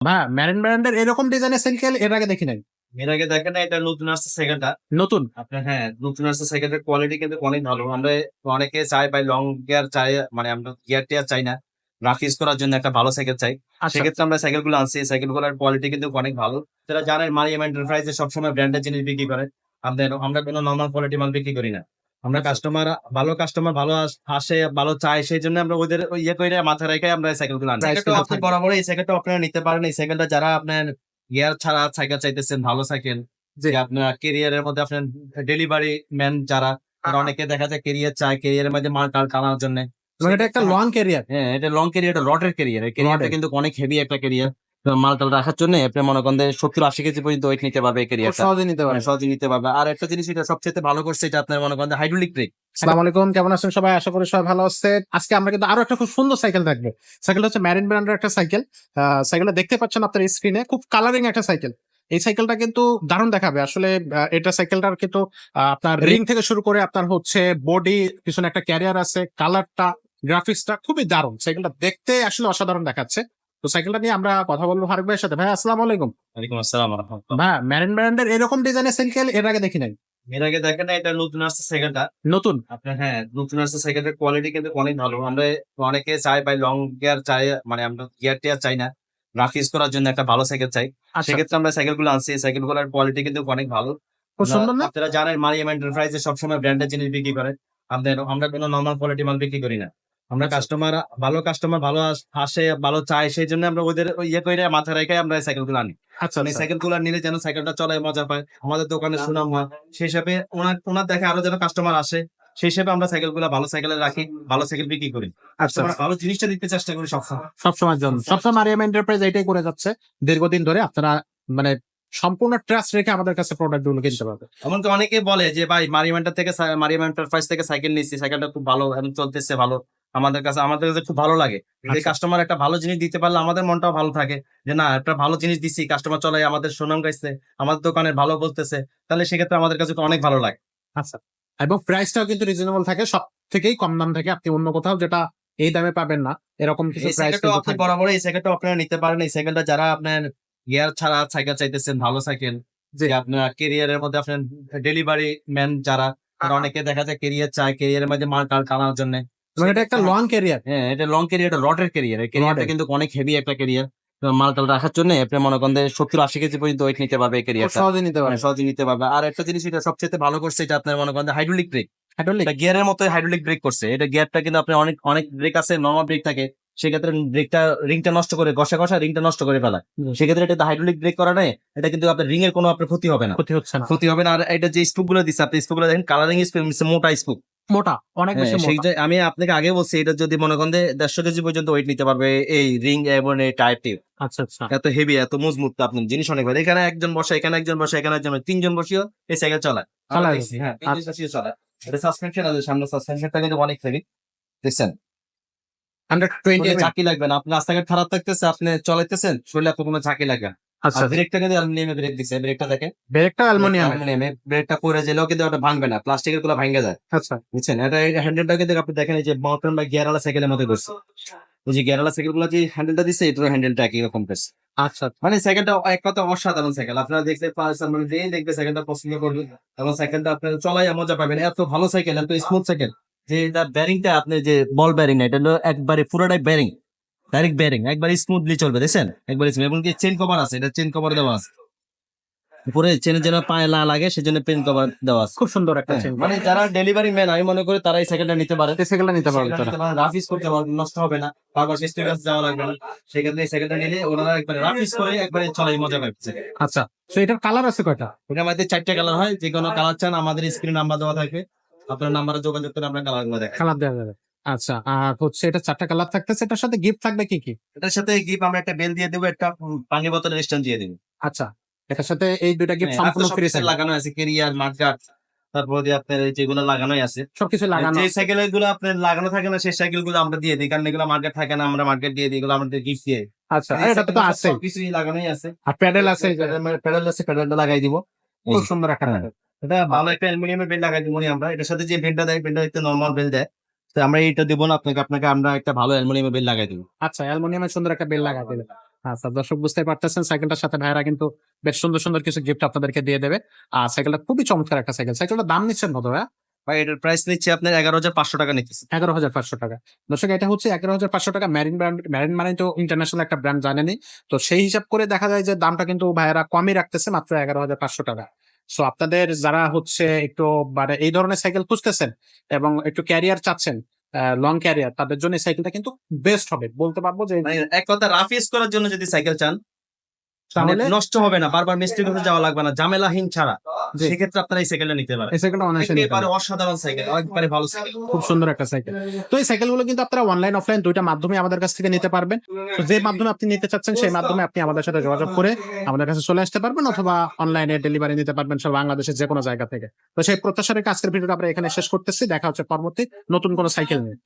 হ্যাঁ ম্যারিন ব্র্যান্ডের এরকম ডিজাইনের সাইকেল এর আগে দেখি নাই? এর আগে দেখেন এটা নতুন আসছে নতুন? আপনার হ্যাঁ নতুন আসছে কোয়ালিটি কিন্তু অনেক ভালো। আমরা অনেকে চাই ভাই লং গিয়ার চাই মানে আমরা গিয়ার টিয়ার চাই না। রাফ ইউজ করার জন্য একটা ভালো সাইকেল চাই। আচ্ছা। সেক্ষেত্রে আমরা সাইকেলগুলো আনছি। সাইকেলগুলোর কোয়ালিটি কিন্তু অনেক ভালো। যারা জানেন মারিয়াম এন্টারপ্রাইজে সবসময় ব্র্যান্ডের জিনিস বিক্রি করে। আমাদের আমরা কোনো নর্মাল কোয়ালিটি মাল বিক্রি করি না। আমরা কাস্টমার ভালো কাস্টমার ভালো আসে ভালো চায় সেই জন্য আমরা ওদের ইয়ে করে মাথা রেখে আমরা সাইকেলগুলো আনি। সাইকেলটা আপনি বরাবর এই সাইকেলটা আপনারা নিতে পারেন। এই সাইকেলটা যারা আপনার গিয়ার ছাড়া সাইকেল চাইতেছেন ভালো সাইকেল যে আপনার কেরিয়ারের মধ্যে আপনার ডেলিভারি ম্যান যারা অনেকে দেখা যায় কেরিয়ার চায় কেরিয়ারের মধ্যে মাল টাল টানার জন্য। এটা একটা লং ক্যারিয়ার হ্যাঁ এটা লং ক্যারিয়ার এটা এই ক্যারিয়ারটা রডের। কিন্তু অনেক হেভি একটা ক্যারিয়ার মাল টাল রাখার জন্য আপনি মনে করেন সত্তর আশি কেজি পর্যন্ত ওয়েট নিতে পারবে ক্যারিয়ারটা সহজে নিতে পারে সহজে নিতে পারবে। আর একটা জিনিস এটা সবচেয়ে ভালো করছে এটা আপনার মনে করেন হাইড্রোলিক ব্রেক আসসালামু আলাইকুম কেমন আছেন সবাই? আশা করি সবাই ভালো আছে। আজকে আমরা কিন্তু আরও একটা খুব সুন্দর সাইকেল থাকবে সাইকেলটা হচ্ছে ম্যারিন ব্র্যান্ডের একটা সাইকেল সাইকেলটা দেখতে পাচ্ছেন আপনার স্ক্রিনে খুব কালারিং একটা সাইকেল এই সাইকেলটা কিন্তু দারুণ দেখাবে। আসলে এটা সাইকেলটার কিন্তু আপনার রিং থেকে শুরু করে আপনার হচ্ছে বডি পিছনে একটা ক্যারিয়ার আছে। কালারটা গ্রাফিক্সটা খুবই দারুণ। সাইকেলটা দেখতে আসলে অসাধারণ দেখাচ্ছে। তো সাইকেলটা নিয়ে আমরা কথা বলব ফারুক ভাইয়ের সাথে। ভাই আসসালামু আলাইকুম। ওয়ালাইকুম আসসালাম ভাই ম্যারিন ব্র্যান্ডের এরকম ডিজাইনের সাইকেল এর আগে দেখি নাই এর আগে দেখেন না এটা নতুন আসছে সাইকেলটা নতুন? আপনার হ্যাঁ নতুন আসছে সাইকেলের কোয়ালিটি কিন্তু অনেক ভালো। আমরা অনেকে চাই লং গিয়ার চাই মানে আমরা গিয়ার টিয়ার চাই না। রাফ ইউজ করার জন্য একটা ভালো সাইকেল চাই। আচ্ছা। সেক্ষেত্রে আমরা সাইকেলগুলো আনছি। সাইকেলগুলোর কোয়ালিটি কিন্তু অনেক ভালো। খুব সুন্দর না? আপনারা জানেন মারিয়াম এন্টারপ্রাইজে সবসময় ব্র্যান্ডের জিনিস বিক্রি করে। আমাদের আমরা কোনো নর্মাল কোয়ালিটি মাল বিক্রি করি না। আমরা আচ্ছা। কাস্টমার ভালো কাস্টমার ভালো আসে ভালো চায় সেই জন্য আমরা ওদের ইয়ে করে মাথা রেখে আমরা সাইকেলগুলো আনি। আচ্ছা মানে আচ্ছা। সাইকেলগুলো নিলে যেন সাইকেলটা চলায় মজা পায় আমাদের দোকানে সুনাম হয়। সেই হিসাবে ওনার ওনার দেখে আরও যেন কাস্টমার আসে সেই হিসাবে আমরা সাইকেলগুলো ভালো সাইকেলে রাখি ভালো সাইকেল বিক্রি করি। আচ্ছা ভালো জিনিসটা দিতে চেষ্টা করি সবসময়। সবসময়ের জন্য। সবসময় মারিয়াম এন্টারপ্রাইজ এটাই করে যাচ্ছে। দীর্ঘদিন ধরে আপনারা মানে সম্পূর্ণ ট্রাস্ট রেখে আমাদের কাছে প্রোডাক্টগুলো কিনতে পারবে। এমনকি অনেকে বলে যে ভাই মারিয়ামেন্টার থেকে মারিয়াম এন্টারপ্রাইজ থেকে সাইকেল নিচ্ছি সাইকেলটা খুব ভালো এখন চলতেছে ভালো। আমাদের কাছে আমাদের কাছে খুব ভালো লাগে। যে আচ্ছা। কাস্টমার একটা ভালো জিনিস দিতে পারলে আমাদের মনটাও ভালো থাকে। যে না একটা ভালো জিনিস দিছি কাস্টমার চলে আমাদের সুনাম গাইছে আমাদের দোকানের ভালো বলতেছে তাহলে সেক্ষেত্রে আমাদের কাছে তো অনেক ভালো লাগে। আচ্ছা। এবং প্রাইসটাও কিন্তু রিজনেবল থাকে সব থেকেই কম দাম থাকে আপনি অন্য কোথাও যেটা এই দামে পাবেন না এরকম কিছু প্রাইস আপনি বরাবর এই সাইকেলটা আপনারা নিতে পারেন। এই সাইকেলটা যারা আপনার গিয়ার ছাড়া সাইকেল চাইতেছেন ভালো সাইকেল যে আপনার কেরিয়ারের মধ্যে আপনার ডেলিভারি ম্যান যারা তারা অনেকে দেখা যায় কেরিয়ার চায় কেরিয়ারের মধ্যে মাল টাল টানার জন্য। এবং এটা একটা লং ক্যারিয়ার হ্যাঁ এটা লং ক্যারিয়ার এটা রডের ক্যারিয়ার ক্যারিয়ারটা কিন্তু অনেক হেভি একটা ক্যারিয়ার মাল টাল রাখার জন্য আপনি মনে করেন সত্তর আশি কেজি পর্যন্ত ওয়েট নিতে পারবে এই ক্যারিয়ারটা সহজে নিতে পারে সহজে নিতে পারবে। আর একটা জিনিস এটা সবচেয়ে ভালো করছে এটা আপনার মনে করেন হাইড্রোলিক ব্রেক হাইড্রোলিক গিয়ারের মতো হাইড্রোলিক ব্রেক করছে। এটা গিয়ারটা কিন্তু আপনার অনেক অনেক ব্রেক আছে নর্মাল ব্রেক থাকে। সেক্ষেত্রে ব্রেকটা রিংটা নষ্ট করে ঘষা ঘষা রিংটা নষ্ট করে ফেলা হুম। সেক্ষেত্রে এটা হাইড্রোলিক ব্রেক করা নেই এটা কিন্তু আপনার রিং এর কোনো আপনার ক্ষতি হবে না। ক্ষতি হচ্ছে না। ক্ষতি হবে না আর এটা যে স্পুকগুলো দিচ্ছে আপনি স্পুকগুলো দেখেন কালারিং স্পুক মোটা স্পুক মোটা অনেক বেশি হ্যাঁ, মোটা। আমি আপনাকে আগে বলছি এটা যদি মনে করেন যে দেড়শো কেজি পর্যন্ত ওয়েট নিতে পারবে এই রিং এবং এই টায়ারটি আচ্ছা আচ্ছা। এত হেভি এত মজবুত আপনার জিনিস অনেক ভালো। এখানে একজন বসে এখানে একজন বসে এখানে একজন তিনজন বসেও এই সাইকেল চালায়। হ্যাঁ এটা সাসপেনশন আছে সামনে সাসপেনশনটা কিন্তু অনেক হেভি দেখছেন? হান্ড্রেড টোয়েন্টি ঝাঁকি লাগবে না। আপনার রাস্তাঘাট খারাপ থাকতেছে আপনি চলাইতেছেন শরীরে আপনার কোনো ঝাঁকি লাগবে না। আচ্ছা ব্রেকটা কিন্তু অ্যালুমিনিয়ামে ব্রেক দিছে। ব্রেকটা দেখে ব্রেকটা অ্যালুমিনিয়াম অ্যালুমিনিয়ামে ব্রেকটা পরে গেলেও কিন্তু ওটা ভাঙবে না। প্লাস্টিকেরগুলো ভাঙে যায়। আচ্ছা। বুঝছেন? এটা হ্যান্ডেলটা কিন্তু আপনি দেখেন এই যে মাউন্টেন বা গিয়ারওয়ালা সাইকেলের মধ্যে করছে ওই যে গিয়ারওয়ালা সাইকেলগুলো যে হ্যান্ডেলটা দিচ্ছে এটার হ্যান্ডেলটা একই রকম করছে। আচ্ছা মানে সাইকেলটা এক কথা অসাধারণ সাইকেল। আপনারা মানে দেখবে সাইকেলটা পছন্দ করবে এবং সাইকেলটা আপনার চলাই মজা পাবেন। এত ভালো সাইকেল এত স্মুথ সাইকেল। যে এটা ব্যারিংটা আপনি যে বল ব্যারিং না এটা হলো একবারে পুরোটাই ব্যারিং ডাইরেক্ট ব্যারিং একবারে স্মুথলি চলবে দেখছেন? একবারে smooth। এবং কি চেন কভার আছে এটা চেন কভার দেওয়া আছে। উপরে চেনের যেন পায়ে না লাগে সেজন্য পেন কভার দেওয়া আছে। খুব সুন্দর একটা হ্যাঁ, চেন মানে যারা ডেলিভারি ম্যান আমি মনে করি তারা এই সাইকেলটা নিতে পারে। এই সাইকেলটা নিতে পারবে তারা। রাফ ইউজ করতে পারবে নষ্ট হবে না। বারবার মিস্ত্রির কাছে যাওয়া লাগবে না। সেক্ষেত্রে এই সাইকেলটা নিলে ওনারা একবারে রাফ ইউজ করে একবারে চলাই মজা পাচ্ছে। আচ্ছা তো এটার কালার আছে কয়টা? এটার মধ্যে চারটে কালার হয় যে কোনো কালার চান আমাদের স্ক্রিন নাম্বার দেওয়া থাকবে। আপনার নাম্বারে যোগাযোগ করে আপনার কালারগুলো কালার দেওয়া যাবে। আচ্ছা আর হচ্ছে এটা চারটা কালার থাকতেছে এটার সাথে গিফট থাকবে কি কি? এটার সাথে গিফট আমরা একটা বেল দিয়ে দেবো একটা পানি বোতলের স্ট্যান্ড দিয়ে দেবো। আচ্ছা এটার সাথে এই দুইটা গিফট হ্যাঁ, সম্পূর্ণ ফ্রি লাগানো আছে কেরিয়ার মাঠগাট তারপর দিয়ে আপনার যেগুলো লাগানোই আছে। সবকিছু লাগানো যে সাইকেলগুলো আপনার লাগানো থাকে না সেই সাইকেলগুলো আমরা দিয়ে দিই কারণ এগুলো মার্কেট থাকে না আমরা মার্কেট দিয়ে দিই এগুলো আমাদের গিফট দিয়ে। আচ্ছা এটা তো আছে কিছুই লাগানোই আছে। আর প্যাডেল আছে। প্যাডেল আছে প্যাডেলটা লাগাই দিব। খুব সুন্দর একটা হ্যাঁ। এটা ভালো একটা অ্যালুমিনিয়ামের বেল লাগাই দিব আমরা। এটার সাথে যে বেলটা দেয় বেলটা হচ্ছে নর্মাল বেল দেয়। তো আমরা এইটা দেবো না আপনাকে আপনাকে আমরা একটা ভালো অ্যালুমিনিয়ামের বেল লাগাই দেবো। আচ্ছা অ্যালুমিনিয়ামের সুন্দর একটা বেল লাগাই দিলে আচ্ছা দর্শক বুঝতে পারতেছেন সাইকেলটার সাথে ভাইরা কিন্তু বেশ সুন্দর সুন্দর কিছু গিফট আপনাদেরকে দিয়ে দেবে। আর সাইকেলটা খুবই চমৎকার একটা সাইকেল সাইকেলটার দাম নিচ্ছেন কত ভাইয়া? ভাই এটার প্রাইস নিচ্ছে আপনার এগারো হাজার পাঁচশো টাকা নিতেছে। এগারো হাজার পাঁচশো টাকা। দর্শক এটা হচ্ছে এগারো হাজার পাঁচশো টাকা ম্যারিন ব্র্যান্ড ম্যারিন মানে তো ইন্টারন্যাশনাল একটা ব্র্যান্ড জানেনি তো সেই হিসাব করে দেখা যায় যে দামটা কিন্তু ভাইয়েরা কমই রাখতেছে মাত্র এগারো হাজার পাঁচশো টাকা। সো আপনাদের যারা হচ্ছে একটু মানে এই ধরনের সাইকেল খুঁজতেছেন এবং একটু ক্যারিয়ার চাচ্ছেন লং ক্যারিয়ার তাদের জন্য সাইকেলটা কিন্তু বেস্ট হবে বলতে পারব যে মানে এক কথা রাফ ইউজ করার জন্য যদি সাইকেল চান তাহলে তাহলে নষ্ট হবে না বারবার মিস্ত্রি করতে যাওয়া লাগবে না ঝামেলাহীন ছাড়া। সেক্ষেত্রে আপনারা এই সাইকেলটা নিতে পারেন। এই সাইকেলটা একেবারে অসাধারণ সাইকেল একবারে ভালো সাইকেল খুব সুন্দর একটা সাইকেল তো এই সাইকেলগুলো কিন্তু আপনারা অনলাইন অফলাইন দুইটা মাধ্যমে আমাদের কাছ থেকে নিতে পারবেন। তো যে মাধ্যমে আপনি নিতে চাচ্ছেন সেই মাধ্যমে আপনি আমাদের সাথে যোগাযোগ করে আমাদের কাছে চলে আসতে পারবেন অথবা অনলাইনে ডেলিভারি নিতে পারবেন সব বাংলাদেশের যে কোনো জায়গা থেকে। তো সেই প্রত্যাশা রেখে আজকের ভিডিওটা আমরা এখানে শেষ করতেছি। দেখা হচ্ছে পরবর্তী নতুন কোনো সাইকেল নিয়ে।